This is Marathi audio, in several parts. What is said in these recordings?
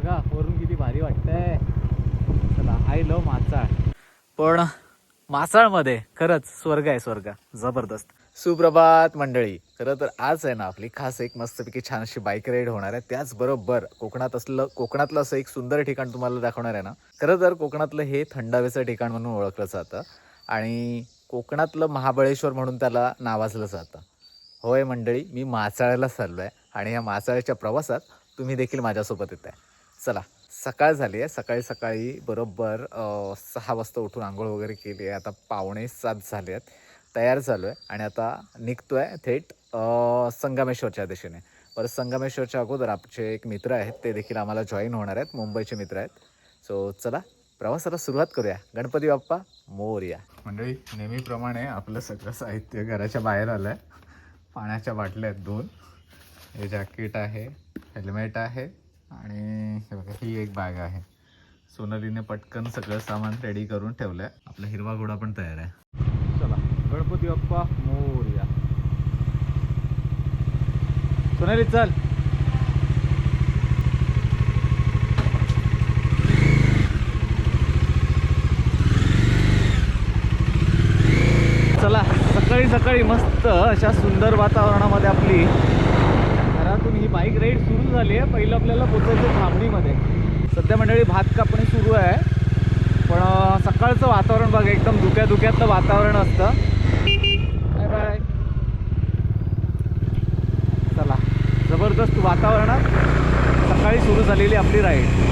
बघा वरून किती भारी वाटतंय. चला आय लव मासाळ. पण मासाळमध्ये खरंच स्वर्ग आहे स्वर्ग. जबरदस्त. सुप्रभात मंडळी. खरं तर आज आहे ना आपली खास एक मस्तपैकी छान अशी बाईक राईड होणार आहे. त्याचबरोबर कोकणात असलं कोकणातलं असं एक सुंदर ठिकाण तुम्हाला दाखवणार आहे ना. खरं तर कोकणातलं हे थंडावेचं ठिकाण म्हणून ओळखलं जातं. आणि कोकणातलं महाबळेश्वर म्हणून त्याला नावाजलं जातं. होय मंडळी मी माचाळ्याला चाललो आहे आणि या माचाळ्याच्या प्रवासात तुम्ही देखील माझ्यासोबत येत आहे चला सकाळ झाली आहे. सकाळी सकाळी बरोबर सहा वाजता उठून आंघोळ वगैरे केली आहे. आता पावणे सात झाले आहेत. तयार झालो आहे आणि आता निघतो आहे थेट संगमेश्वरच्या दिशेने. परत संगमेश्वरच्या अगोदर आमचे एक मित्र आहेत ते देखील आम्हाला जॉईन होणार आहेत. मुंबईचे मित्र आहेत. सो चला प्रवासाला सुरुवात करूया. गणपती बाप्पा मोरया मंडळी नेहमीप्रमाणे आपलं सगळं साहित्य घराच्या बाहेर आलं आहे पाण्याच्या बाटल्या आहेत दोन. हे जॅकेट आहे हेल्मेट आहे. आणि हे बघा ही एक बॅग आहे. सोनालीने पटकन सगळं सामान रेडी करून ठेवलं आहे आपला हिरवा घोडा पण तयार आहे. चला गणपती बाप्पा मोरया. सोनाली चल. चला सकाळी सकाळी मस्त अशा सुंदर वातावरणामध्ये आपली शहरातून ही बाईक राईड सुरू झाली आहे. पहिलं आपल्याला पोचायचं थांबणीमध्ये. सध्या मंडळी भात कापणी सुरू आहे. पण सकाळचं वातावरण बघा एकदम धुक्या धुक्यातलं वातावरण असतं. बाय बाय चला. जबरदस्त वातावरणात सकाळी सुरू झालेली आपली राईड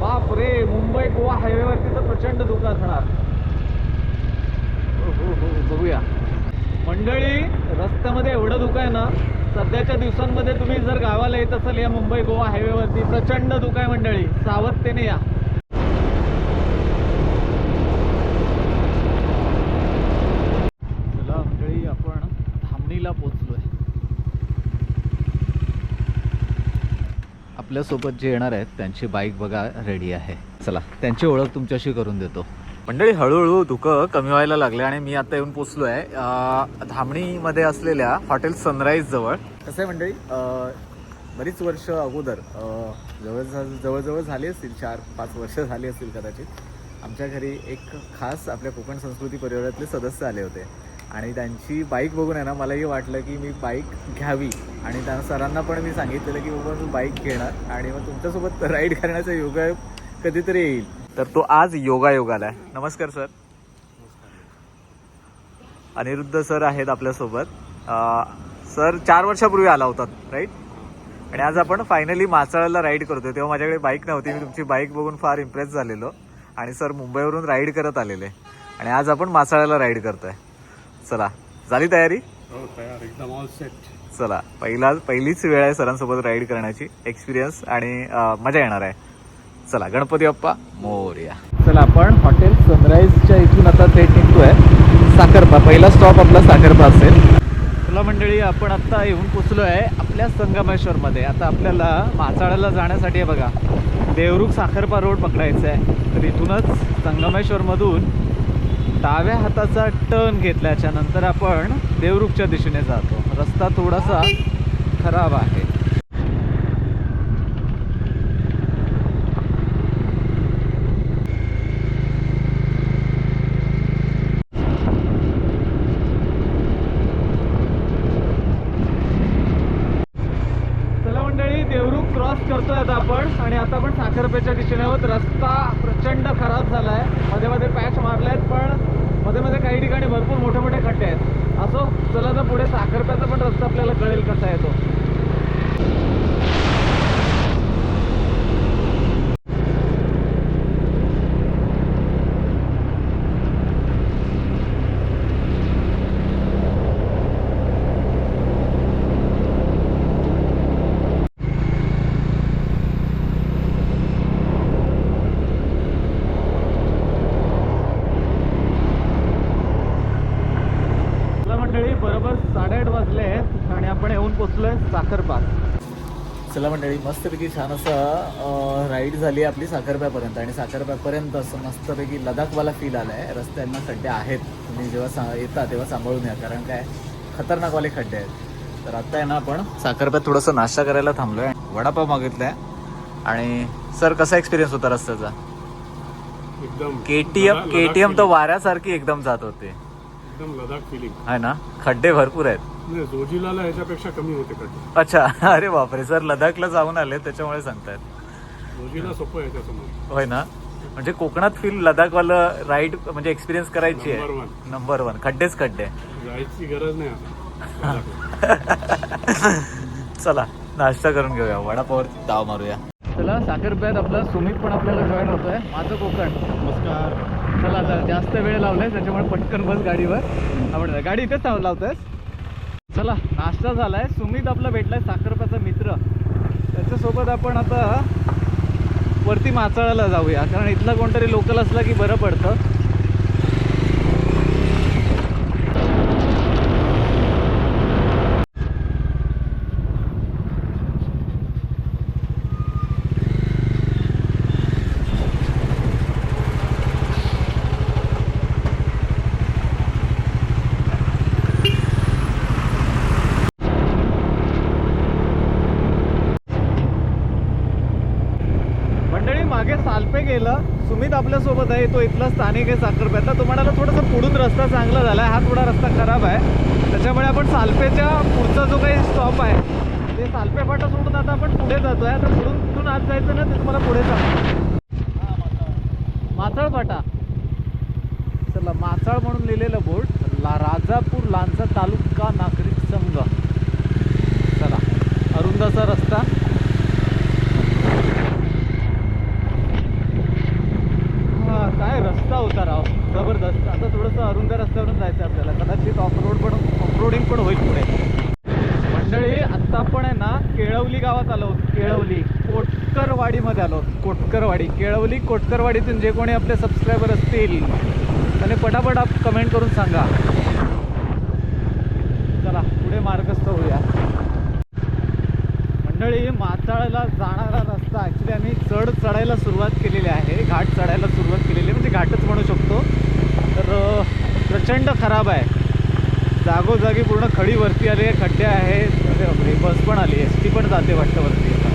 बापरे मुंबई गोवा हायवेवरती तर प्रचंड धोका असणार. बघूया. मंडळी रस्त्यामध्ये एवढं दुःख आहे ना सध्याच्या दिवसांमध्ये तुम्ही जर गावाला येत असाल या मुंबई गोवा हायवेवरती प्रचंड धोका आहे मंडळी. सावधतेने या. चला मंडळी आपण धामणीला पोचलोय आपल्यासोबत जे येणार आहेत त्यांची बाईक बघा रेडी आहे. चला त्यांची ओळख तुमच्याशी करून देतो. मंडळी हळूहळू धुकं कमी व्हायला लागले आणि मी आता येऊन पोचलो आहे धामणीमध्ये असलेल्या हॉटेल सनराईज जवळ. कसं आहे मंडळी बरीच वर्ष अगोदर जवळ जवळजवळ झाली असतील चार पाच वर्ष झाली असतील कदाचित आमच्या घरी एक खास आपल्या कोकण संस्कृती परिवारातले सदस्य आले होते. आणि त्यांची बाईक बघून आहे ना मलाही वाटलं की मी बाईक घ्यावी. आणि त्या सरांना पण मी सांगितलेलं की बाबा मी बाईक घेणार आणि मग तुमच्यासोबत राईड करण्याचा योगा कधीतरी येईल. तर तो आज योगा योग आलाय नमस्कार सर. अनिरुद्ध सर आहेत आपल्यासोबत. सर चार वर्षापूर्वी आला होतात राईट आणि आज आपण फायनली मासाळाला राईड करतोय. तेव्हा माझ्याकडे बाईक नव्हती. मी तुमची बाईक बघून फार इम्प्रेस झालेलो. आणि सर मुंबईवरून राईड करत आलेले. आणि आज आपण मासाळ्याला राईड करतोय. चला झाली तयारी? हो एकदम सेट चला पहिला पहिलीच वेळ आहे सरांसोबत राईड करण्याची. एक्सपिरियन्स आणि मजा येणार आहे. चला गणपती बाप्पा मोरया. चला आपण हॉटेल सनराईजच्या इथून आता थेट निघतोय. साखरपा पहिला स्टॉप आपला साखरपा असेल. चला मंडळी आपण आता येऊन पोचलो आहे आपल्या संगमेश्वरमध्ये. आता आपल्याला माचाळ्याला जाण्यासाठी आहे बघा. देवरुख साखरपा रोड पकडायचा आहे तर इथूनच संगमेश्वरमधून डाव्या हाताचा टर्न घेतल्याच्या नंतर आपण देवरुखच्या दिशेने जातो. रस्ता थोडासा खराब आहे चला मंडळी देवरुख क्रॉस करतोय आता आपण. आणि आता आपण साखरपेच्या दिशेने आहोत. रस्ता प्रचंड खराब झाला आहे मध्ये मध्ये पॅच मारले आहेत पण मध्ये मध्ये काही ठिकाणी भरपूर मोठे मोठे खड्डे आहेत. असो चला तर पुढे साखरप्याचा पण रस्ता आपल्याला कळेल कसा आहे तो चला मंडळी बरोबर साडेआठ वाजले आहेत आणि आपण येऊन पोचलोय साखरपात चला मंडळी मस्तपैकी छान असं राईड झाली आपली साखरप्यापर्यंत. आणि साखरप्यापर्यंत असं मस्तपैकी लडाखवाला फील आला आहे रस्त्यांना खड्डे आहेत. तुम्ही जेव्हा सा येता तेव्हा सांभाळून या. कारण काय खतरनाकवाले खड्डे आहेत. तर आता आहे ना आपण साखरप्यात थोडंसं नाश्ता करायला थांबलोय. वडापाव मागितलाय. आणि सर कसा एक्सपिरियन्स होता रस्त्याचा? एकदम केटीएम केटीएम तर वाऱ्यासारखी एकदम जात होते. एकदम लडाख फिलिंग आहे ना? खड्डे भरपूर आहेत. नाही जोजिलाला ह्याच्यापेक्षा कमी होते अच्छा अरे बापरे सर लडाखला जाऊन आले त्याच्यामुळे सांगतायत. जोजिला सोपं आहे होय ना? म्हणजे कोकणात फील लडाखवालं राईड म्हणजे एक्सपिरियन्स करायची नंबर आहे वन नंबर वन खड्डेच खड्डे. जायची गरज नाही आता. चला नाश्ता करून घेऊया. वडापावर ताव मारूया. चला साखरप्यात आपला सुमित पण आपल्याला जॉईन होतोय. माझं कोकण. नमस्कार. चला आता जास्त वेळ लावलाय त्याच्यामुळे पटकन बस गाडीवर. आपण गाडी इथेच थांब लावतोय चला नाश्ता झालाय. सुमित आपला भेटलाय साखरप्याचा मित्र. त्याच्यासोबत आपण आता वरती माचाळाला जाऊया. कारण इथला कोणतरी लोकल असला की बरं पडतं मंडळी मागे सालपे गेलं आपल्यासोबत आहे. तो इथला स्थानिक आहे साखरप्यातला. तो म्हणाला थोडासा पुढून रस्ता चांगला झाला आहे. हा थोडा रस्ता खराब आहे. त्याच्यामुळे आपण सालपेच्या पुढचा जो काही स्टॉप आहे ते सालपे फाटा सोडून आता आपण पुढे जातो आहे आता पुढून तिथून आत जायचं ना ते तुम्हाला पुढे सांगतो माथळ फाटा. चला माचाळ म्हणून लिहिलेलं बोर्ड ला राजापूर लांजा तालुका नागरिक संघ. चला अरुंदाचा रस्ता हा, काय रस्ता होता राव जबरदस्त अरुंद रस्त्यावरून जायचं आहे आपल्याला. कदाचित ऑफरोड पण ऑफरोडिंग पण होईल पुढे. मंडळी आत्ता आपण आहे ना केळवली गावात आलो. केळवली कोटकरवाडीमध्ये आलो. कोटकरवाडी. केळवली कोटकरवाडीतून जे कोणी आपले सबस्क्रायबर असतील त्याने पटापट आप कमेंट करून सांगा. चला पुढे मार्गस्थ होऊया. मंडळी माचाळला जाणारा रस्ता ॲक्च्युली आम्ही चढ चढायला सुरुवात केलेली आहे. घाट चढायला सुरुवात केलेली आहे म्हणजे घाटच म्हणू शकतो तर अ, प्रचंड खराब आहे. जागोजागी पूर्ण खडी वरती आली आहे खड्डे आहेत. बस पण आली एस टी पण जाते वाटतं वरती आता.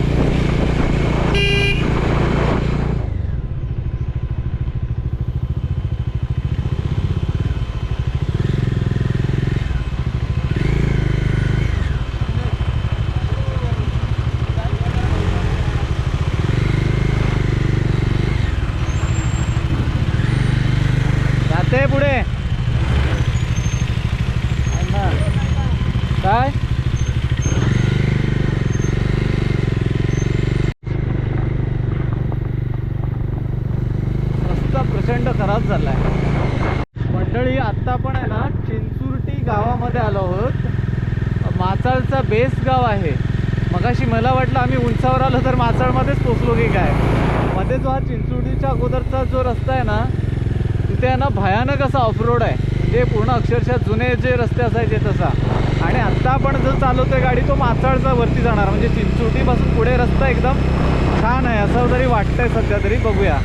जाते पुढे आहे ना. काय रस्ता प्रचंड खराब झालाय मंडळी आत्ता आपण आहे ना चिंचुर्टी गावामध्ये आलो आहोत. माचाळचा बेस गाव आहे. मगाशी मला वाटलं आम्ही उंचावर आलो तर माचाळमध्येच पोचलो की काय? मध्ये जो हा चिंचुर्टीच्या अगोदरचा जो रस्ता आहे ना तिथे आहे ना भयानक असा ऑफरोड आहे. म्हणजे पूर्ण अक्षरशः जुने जे रस्ते असायचे तसा. आणि आत्ता आपण जो चालवतोय गाडी तो माचाळचा वरती जाणार. म्हणजे चिंचोटीपासून पुढे रस्ता एकदम छान आहे. असं तरी वाटतंय सध्या तरी. बघूया.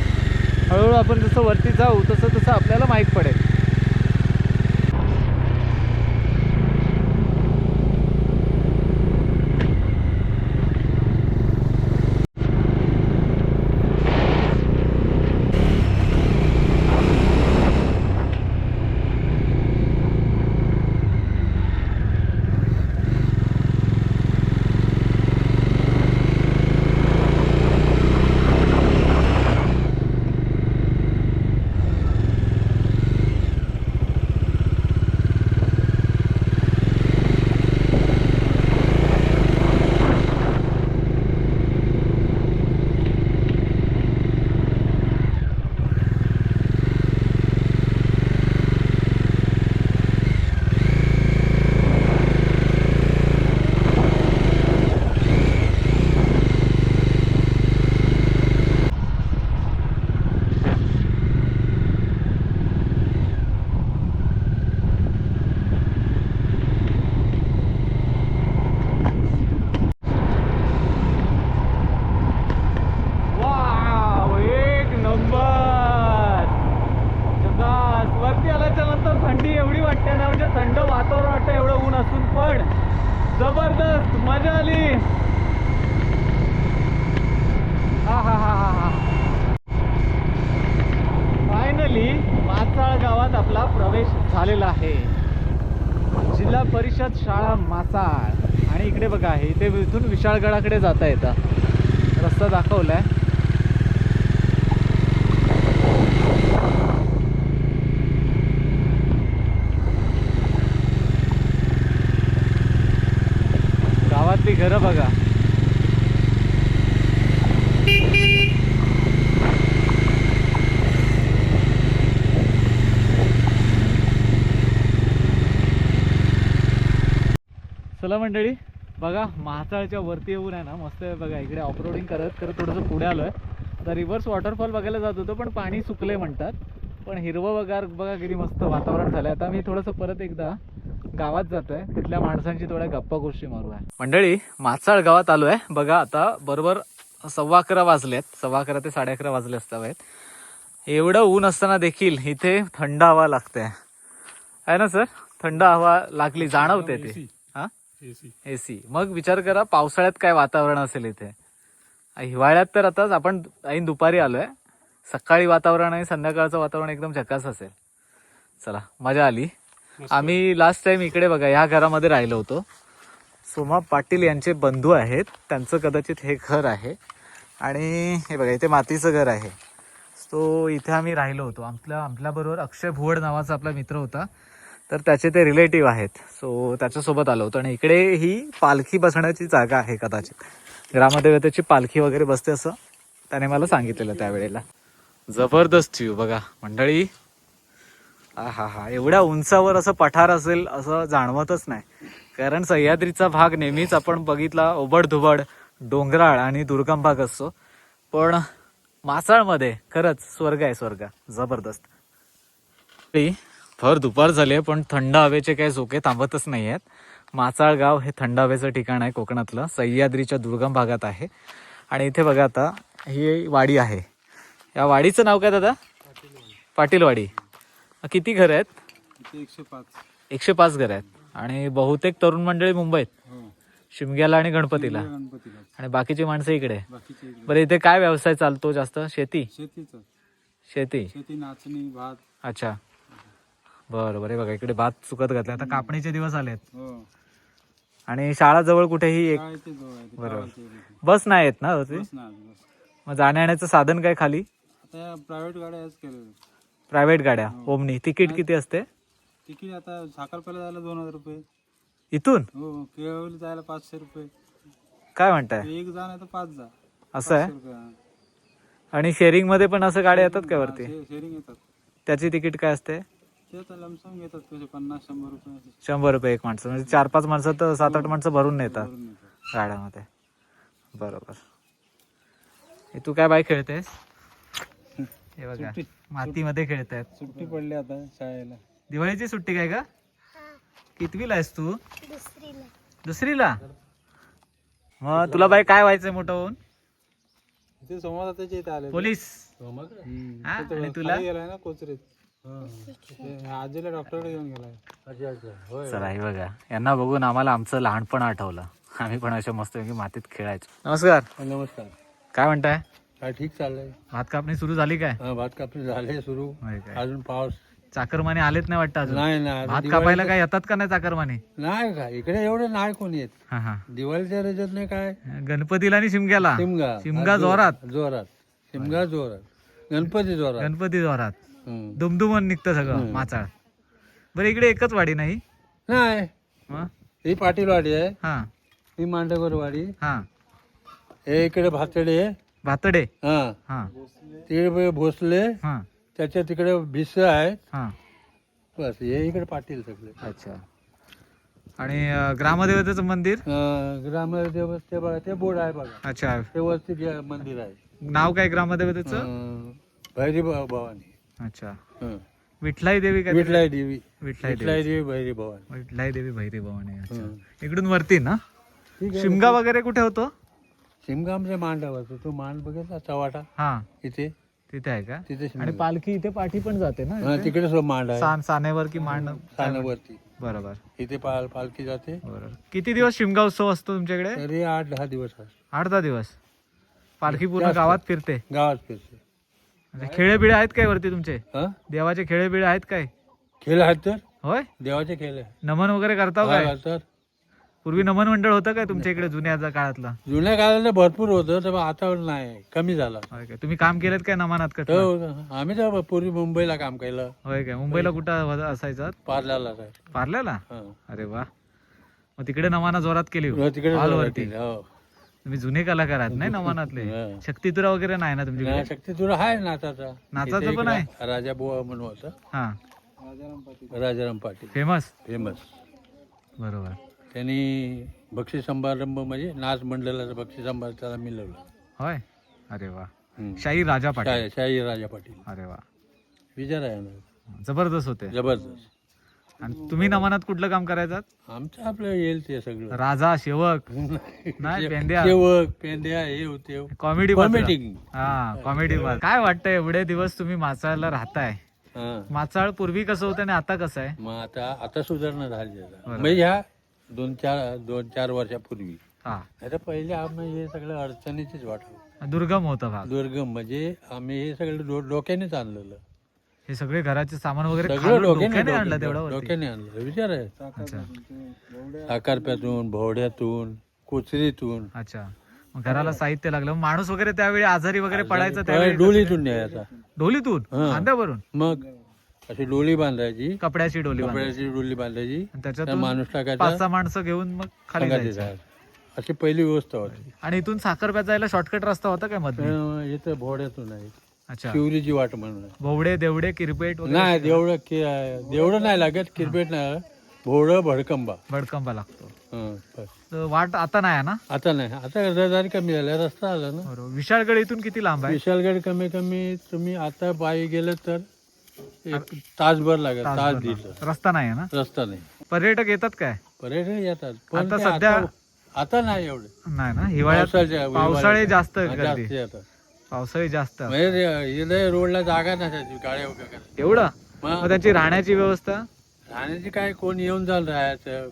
हळूहळू आपण जसं वरती जाऊ तसं तसं आपल्याला माहीत पडेल. जिल्हा परिषद शाळा मासाळ. आणि इकडे बघा हे इथे इथून विशाळगडाकडे जाता येतं. रस्ता दाखवलाय. गावातली घरं बघा. चला मंडळी बघा महाचाळच्या वरती येऊन आहे ना मस्त आहे बघा इकडे ऑफरोडिंग करत करत थोडंसं पुढे आलो आहे तर रिव्हर्स वॉटरफॉल बघायला जात होतो पण पाणी सुकले म्हणतात. पण हिरवं बघा बघा किती मस्त वातावरण झालं आता मी थोडंसं परत एकदा गावात जातोय. तिथल्या माणसांची थोड्या गप्पा गोष्टी मारू आहे मंडळी माचाळ गावात आलो आहे बघा आता बरोबर सव्वा अकरा वाजलेत. सव्वा अकरा ते साडे अकरा वाजले असतावेत. एवढं ऊन असताना देखील इथे थंड हवा लागते. आहे ना सर? थंड हवा लागली जाणवते ते. एसी. एसी. मग विचार करा पावसाळ्यात काय वातावरण असेल इथे? हिवाळ्यात तर आताच आपण ऐन दुपारी आलोय. सकाळी वातावरण आणि संध्याकाळचं वातावरण एकदम झकास असेल. चला मजा आली. आम्ही लास्ट टाइम इकडे बघा ह्या घरामध्ये राहिलो होतो. सोमा पाटील यांचे बंधू आहेत. त्यांचं कदाचित हे घर आहे. आणि हे बघा इथे मातीचं घर आहे. तो इथे आम्ही राहिलो होतो. आपल्या आपल्याबरोबर अक्षय भुवड नावाचा आपला मित्र होता. तर त्याचे ते रिलेटिव्ह आहेत. सो त्याच्यासोबत आलो होतो. आणि इकडे ही पालखी बसण्याची जागा आहे कदाचित. ग्रामदेवतेची पालखी वगैरे बसते असं त्याने मला सांगितलेलं त्यावेळेला. जबरदस्त व्ह्यू बघा. मंडळी हा हा एवढ्या उंचावर असं पठार असेल असं जाणवतच नाही. कारण सह्याद्रीचा भाग नेहमीच आपण बघितला ओबडधुबड डोंगराळ आणि दुर्गम भाग असतो. पण मासाळमध्ये खरंच स्वर्ग आहे स्वर्ग. जबरदस्त. ती भर दुपार झाली आहे पण थंड हवेचे काही झोके थांबतच नाही आहेत. माचाळ गाव हे थंड हवेचं ठिकाण आहे कोकणातलं. सह्याद्रीच्या दुर्गम भागात आहे. आणि इथे बघा आता ही वाडी आहे. या वाडीचं नाव काय दादा? पाटीलवाडी. किती घरं आहेत? एकशे पाच. एकशे पाच घरं आहेत. आणि बहुतेक तरुण मंडळी मुंबईत. हो. शिमग्याला आणि गणपतीला. आणि बाकीची माणसं इकडे. बरं इथे काय व्यवसाय चालतो जास्त? शेती? शेतीच. शेती. शेती नाचणी भात. अच्छा. बरं बरं. हे बघा इकडे भात चुकत घातले आता कापणीचे दिवस आलेत. हो. आणि शाळा जवळ कुठेही एक आहे बरोबर. बस नाही येत ना होती मग जाण्या येण्याचं साधन काय खाली? आता प्रायव्हेट गाड्या प्रायव्हेट गाड्या हो. ओमनी. तिकीट किती असते? तिकीट आता साखरपेला जायला दोन हजार रुपये. इथून? हो केळवली जायला पाचशे रुपये. काय म्हणताय? एक जा नाही तर पाच जा. असं आहे. आणि शेअरिंगमध्ये पण असं गाड्या येतात का वरती? शेअरिंग येतात. त्याची तिकीट काय असते? ते लमसम घेतात कसे पन्नास शंभर रुपये असे. शंभर रुपये एक माणसं. म्हणजे चार पाच माणसं तर सात आठ माणसं भरून नेतात भरून येतात. गाड्यामध्ये. बरोबर. हे तू काय बाय खेळतेस? हे बघा सुट्टी. मातीमध्ये खेळतायत. सुट्टी पडली आता शाळेला. दिवाळीची सुट्टी काय का कितवीला आहेस तू? दुसरीला. दुसरीला? मग तुला बाई काय व्हायचंय मोठं होऊन? ते सोमवार त्याच्या इथे आले पोलीस. हम्म. हा? तो आणि तुला? खाली गेलाय ना कोचरीत. ते आजीला डॉक्टरकडे घेऊन गेलाय. चला हे बघा. यांना बघून आम्हाला आमचं लहानपण आठवलं. आम्ही पण अशा मस्त मातीत खेळायचो. नमस्कार. नमस्कार. काय म्हणताय? काय ठीक चाललंय? भात कापणी सुरू झाली काय? हा, भात कापणी झाले सुरू? अजून पाऊस. चाकरमाने आलेत नाही वाटतं अजून? नाही ना भात कापायला काय येतात का नाही चाकरमाने? नाही का? इकडे एवढे नाही कोणी येत. हा हा. दिवाळीच्या रजत नाही काय? गणपतीला आणि शिमग्याला? शिमगा. शिमगा जो- जोरात. जोरात. शिमगा जोरात. गणपती जोरात. गणपती जोरात. दुमदुमन निघतं सगळं. माचाळ. बरं इकडे एकच वाडी नाही? नाही. मग? ही पाटीलवाडी आहे. हा. ही मांडगरवाडी हा. हे इकडे भातडे. आहे भातडे? हा. हा. तिकडे भोसले. हा. त्याच्या तिकडे भिस आहेत. हा. बस हे इकडे पाटील सगळे. अच्छा. आणि अं, ग्रामदेवतेचं मंदिर? ग्रामदेव ते बघा ते बोर्ड आहे बघा. अच्छा. ते वरती जे मंदिर आहे. नाव काय ग्रामदेवतेचं? अं, भैरी भ- भवानी. अच्छा. विठलाई देवी काय विठलाई देवी. विठलाई देवी विठलाई देवी भैरी भवानी. विठलाई देवी भैरी भवानी अच्छा. इकडून वरती ना? ठीक आहे शिमगा वगैरे कुठे होतो? शिमगामचे मांड होतो तो मांड बघितला चवाटा? हा. इथे. तिथे आहे का? तिथे आणि पालखी इथे पाठी पण जाते ना हा? तिकडे मांड आहे. सान सानेवर की मांड सानावरती. बरोबर. इथे पाल पालखी जाते. बरोबर. किती दिवस शिमगा उत्सव असतो तुमच्याकडे? तरी आठ दहा दिवस. आठ दहा दिवस. पालखी पूर्ण जास्त. गावात फिरते. गावात फिरते. खेळे बिळे आहेत काय वरती तुमचे? हा? देवाचे खेळे बिळे आहेत काय? खेळ आहेत तर. होय? देवाचे खेळ आहे. नमन वगैरे करता काय? हा, तर पूर्वी नमन मंडळ होतं काय तुमच्या इकडे जुन्या जा- काळातला? जुन्या काळाला भरपूर होतं तर आता नाही कमी झालं. होय काय? तुम्ही काम केलं काय नमनात कसं तर आम्ही तर पूर्वी मुंबईला काम केलं. होय काय? मुंबईला कुठं असायचं पार्ल्याला काय पार्ल्याला हा. अरे वा. मग तिकडे नमाना जोरात केली हो, तिकडे वरती. हो. तुम्ही जुने कलाकार आहात नाही नमनातले हा. शक्तितुरा वगैरे नाही ना नाही, तुमच्याकडे? शक्ती तुला आहे नाचाचा नाचाचं पण आहे? राजा बुवा म्हणून होतं. हा. राजाराम पाटील. फेमस? फेमस. बरोबर. त्यांनी बक्षीस समारंभ म्हणजे नाच मंडळाचा बक्षीस समारंभ त्याला मिळवलं. होय? अरे वा. शाही राजा पाटील. शाही शाही राजा पाटील. अरे वा. विचार आहे जबरदस्त होते. जबरदस्त. आणि तुम्ही नमनात कुठलं काम करायचं आमचं आपलं येईल ते सगळं. राजा सेवक नाही पेंड्या. सेवक पेंड्या हे होते कॉमेडी कॉमेडी हा कॉमेडी काय वाटतं एवढे दिवस तुम्ही माचाळला राहताय? हा. माचाळ पूर्वी कसं होतं आणि आता कसं आहे? मग आता आता सुधारणा झाली. म्हणजे ह्या दोन चार दोन चार वर्षापूर्वी. हा. आता पहिले आम्ही हे सगळं अडचणीचीच वाटलं दुर्गम होतं भाग. दुर्गम म्हणजे आम्ही हे सगळं डोक्यानेच आणलेलं. हे सगळे घराचे सामान वगैरे सगळं खालून डोक्याने आणलं डोक्याने- तेवढं वरती? डोक्याने आणलं. विचार आहे. अच्छा. साकारप्यातून भोवड्यातून कोचरीतून. अच्छा. मग घराला साहित्य लागलं. मग माणूस वगैरे त्यावेळी आजारी वगैरे पडायचं त्यावेळी डोलीतून न्यायचा. ढोलीतून हा. खांद्यावरून? मग अशी डोली बांधायची. कपड्याची डोली बांधायची. कपड्याची डोली बांधायची. आणि त्या त्याच्यातून माणूस पाच टाकायचा. सहा माणसं घेऊन मग खाली जायचं. अशी पहिली व्यवस्था होती. आणि इथून साखर जायला शॉर्टकट रस्ता होता काय मध्ये अं, इथं भोवड्यातून आहे. अच्छा. शिवरीची वाट म्हणून. आहे. भोवडे देवडे किरपेट वगैरे नाही देवढं कि- देवढं नाही लागत किरपेट नाही भोवडं भडकंबा. भडकंबा लागतो. हं, बस. तर वाट आता नाही आहे ना? आता नाही. आता रहदारी कमी झाल्या रस्ता आला ना. बरोबर. विशाळगड इथून किती लांब आहे? विशालगड कमी कमी तुम्ही आता पायी गेलं तर एक तासभर लागेल तास तासभर लांब. रस्ता नाही आहे ना? रस्ता नाही. पर्यटक येतात काय? पर्यटन येतात. पण आता ते सध्या- आता- आता नाही एवढे. नाही ना? हिवाळ्यात पावसाळ्या- पावसाळे जास्त हा, गर्दी. जास्त येतात. पावसाळी जास्त. म्हणजे इथे रोडला जागा नसायची गाड्या करायला. एवढं? मग? त्याची राहण्याची व्यवस्था? राहण्याची काय कोण येऊन जाऊन राहायचं?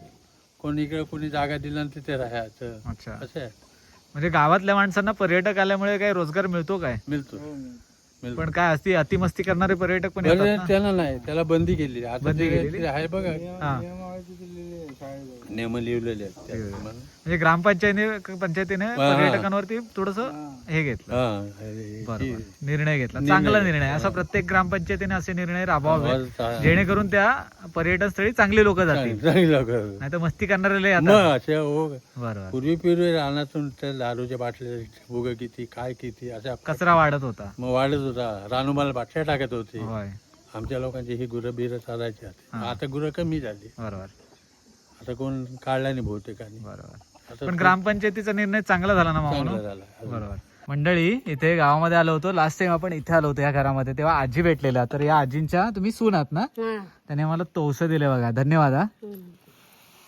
कोण इकडे कोणी जागा दिला आणि तिथे राहायचं? अच्छा. असं आहे. म्हणजे गावातल्या माणसांना पर्यटक आल्यामुळे काही रोजगार मिळतो काय? मिळतो. मिळतो. पण काय असती अतिमस्ती करणारे पर्यटक पण पण येतात ना? त्याला नाही त्याला बंदी केली. आता बंदी ते- केलेली? ते आहे बघा. हा. नियम लिहिलेले आहेत त्या. म्हणजे ग्रामपंचायतीने पंचायतीने हा. पर्यटकांवरती थोडस हे. घेतलं. हा, हे- बरोबर. निर्णय घेतला. चांगला. निर्णय. असा प्रत्येक ग्रामपंचायतीने असे निर्णय राबवावे जेणेकरून त्या पर्यटन स्थळी चांगली लोक जातील. चांगली लोकं. नाही तर मस्ती करणारे लय मग आता असे हो. बरोबर. पूर्वी पूर्वी रानातून त्या दारूच्या बाटल्या बुग किती काय किती अशा कचरा वाढत होता. मग वाढत होता. रानुमाला बाटल्या टाकत होते. होय. आमच्या लोकांची ही गुरं बिरं चालायची आता हा. आता गुरं कमी झाली. बरोबर. आता कोण काढला नाही बहुतेकांनी बरोबर. आता पण ग्रामपंचायतीचा निर्णय चांगला झाला ना मामा चांगला झाला. बरोबर. मंडळी इथे गावामध्ये आलो होतो. लास्ट टाइम आपण इथे आलो होतो या घरामध्ये तेव्हा आजी भेटलेल्या. तर या आजींच्या तुम्ही सून आहात ना? त्याने मला तोस दिले बघा. धन्यवाद हा.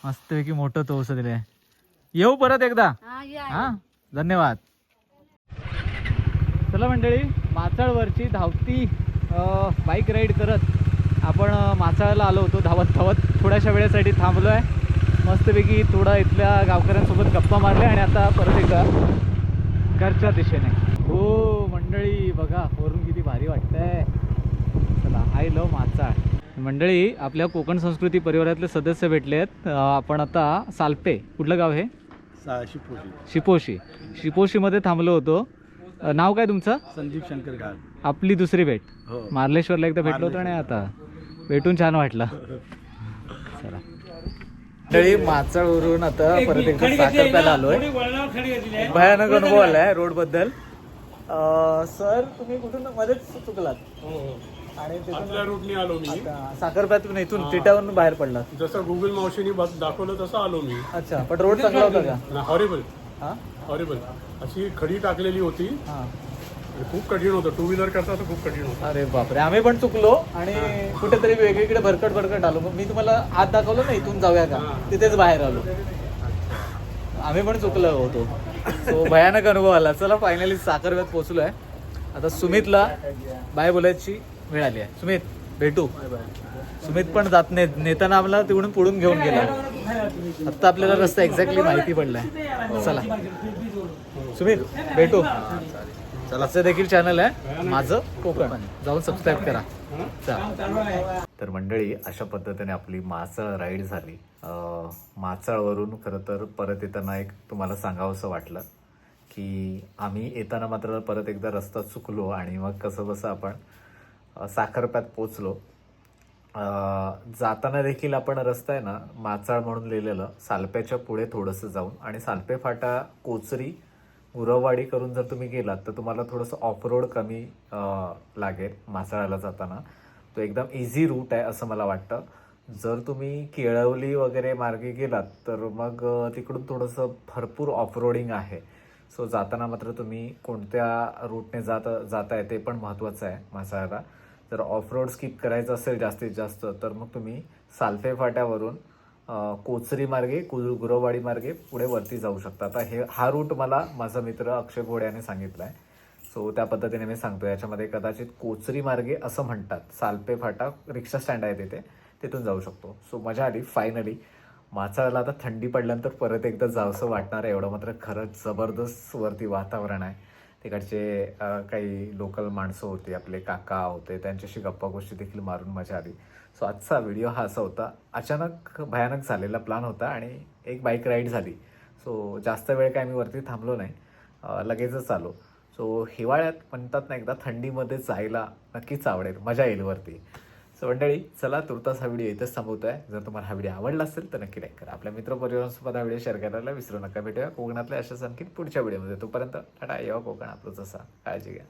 मस्तपैकी मोठं तोस दिले येऊ परत एकदा. हा. धन्यवाद. चला मंडळी माचाळवरची धावती बाईक राईड करत आपण माचाळला आलो होतो धावत धावत. थोड्याशा वेळेसाठी थांबलो आहे मस्तपैकी थोडा इथल्या गावकऱ्यांसोबत गप्पा मारल्या आणि आता परत एकदा घरच्या दिशेने. हो मंडळी बघा वरून किती भारी वाटतंय. चला आय लव माचाळ. मंडळी आपल्या कोकण संस्कृती परिवारातले सदस्य भेटले आहेत आपण आता सालपे. कुठलं गाव हे? शिपोशी. शिपोशीमध्ये थांबलो होतो. अ, नाव काय तुमचं? संदीप शंकर आपली दुसरी भेट. हो. मार्लेश्वरला एकदा भेटलो होतो आणि आता. भेटून छान वाटलं. चला. मंडळी माचाळवरून आता परत एकदा साखरप्याला आलोय. भयानक अनुभव आलाय रोडबद्दल सर तुम्ही कुठून मध्येच चुकलात. आणि तिथून आपल्या रूटने आलो मी. आता साखरप्यातून इथून टिटावरून बाहेर पडलात. जसं गुगल मावशीने बघ- दाखवलं तसं आलो मी. अच्छा पण रोड चांगला होता का? हॉरेबल हा? हॉरेबल अशी खडी टाकलेली होती. हा. आणि खूप कठीण होतं. टू व्हीलर करता तर खूप कठीण होतं. अरे बापरे. आम्ही पण चुकलो आणि कुठेतरी वेगळीकडे भरकट भरकट आलो. मग मी तुम्हाला आत दाखवलं ना इथून जाऊया का? तिथेच बाहेर आलो. आम्ही पण चुकलो होतो. सो भयानक अनुभव आला. चला फायनली साखरव्यात पोहोचलोय. आता सुमितला बाय बोलायची मिळाली आहे. सुमित भेटू. सुमित पण जात नाही नेताना आम्हाला तिकडून पुढून घेऊन गेला. आता आपल्याला रस्ता एक्झॅक्टली माहिती पडलाय. चला. सुमित भेटू. चला असं देखील चॅनल आहे. माझं कोकण. जाऊन सबस्क्राईब करा. चला. तर मंडळी अशा पद्धतीने आपली मासळ राईड झाली. अं, माचाळवरून खरं तर परत येताना एक तुम्हाला सांगावंसं वाटलं की आम्ही येताना मात्र परत एकदा रस्ता चुकलो आणि मग कसं बसं आपण साखरप्यात पोचलो जाताना देखील आपण रस्ता आहे ना माचाळ म्हणून लिहिलेलं सालप्याच्या पुढे थोडंसं जाऊन आणि सालपे फाटा कोचरी उरववाडी करून जर तुम्ही गेलात तर तुम्हाला थोडंसं ऑफ रोड कमी लागेल मासाळ्याला जाताना. तो एकदम इझी रूट आहे असं मला वाटतं. जर तुम्ही केळवली वगैरे मार्गे गेलात तर मग तिकडून थोडंसं भरपूर ऑफ रोडिंग आहे. सो जाताना मात्र तुम्ही कोणत्या रूटने जात जाताय ते पण महत्त्वाचं आहे मासाळ्याला जर ऑफ रोड स्किप करायचं असेल जास्तीत जास्त तर मग तुम्ही सालफे फाट्यावरून कोचरी मार्गे कु गुरववाडी मार्गे पुढे वरती जाऊ शकता. आता हे हा रूट मला माझा मित्र अक्षय घोड याने सांगितला आहे सो त्या पद्धतीने मी सांगतो. याच्यामध्ये कदाचित कोचरी मार्गे असं म्हणतात. सालपे फाटा रिक्षा स्टँड आहे तिथे. तिथून जाऊ शकतो. सो मजा आली फायनली माचाळला आता थंडी पडल्यानंतर परत एकदा जावंसं वाटणार आहे. एवढं मात्र खरंच जबरदस्त वरती वातावरण आहे. तिकडचे काही लोकल माणसं होते आपले काका होते त्यांच्याशी गप्पा गोष्टी देखील मारून मजा आली सो आजचा व्हिडिओ हा असा होता. अचानक भयानक झालेला प्लॅन होता आणि एक बाईक राईड झाली. सो जास्त वेळ काय मी वरती थांबलो नाही. लगेचच आलो. सो हिवाळ्यात म्हणतात ना एकदा थंडीमध्ये जायला नक्कीच आवडेल. मजा येईल वरती. सो मंडळी चला तुर्तास हा व्हिडिओ इथंच आहे जर तुम्हाला हा व्हिडिओ आवडला असेल तर नक्की लाईक करा. आपल्या मित्रपरिवारांसोबत हा व्हिडिओ शेअर करायला विसरू नका. भेटूया कोकणातल्या अशाच आणखी पुढच्या व्हिडिओमध्ये. तोपर्यंत टाटा येवा कोकण आपलं जसा. काळजी घ्या.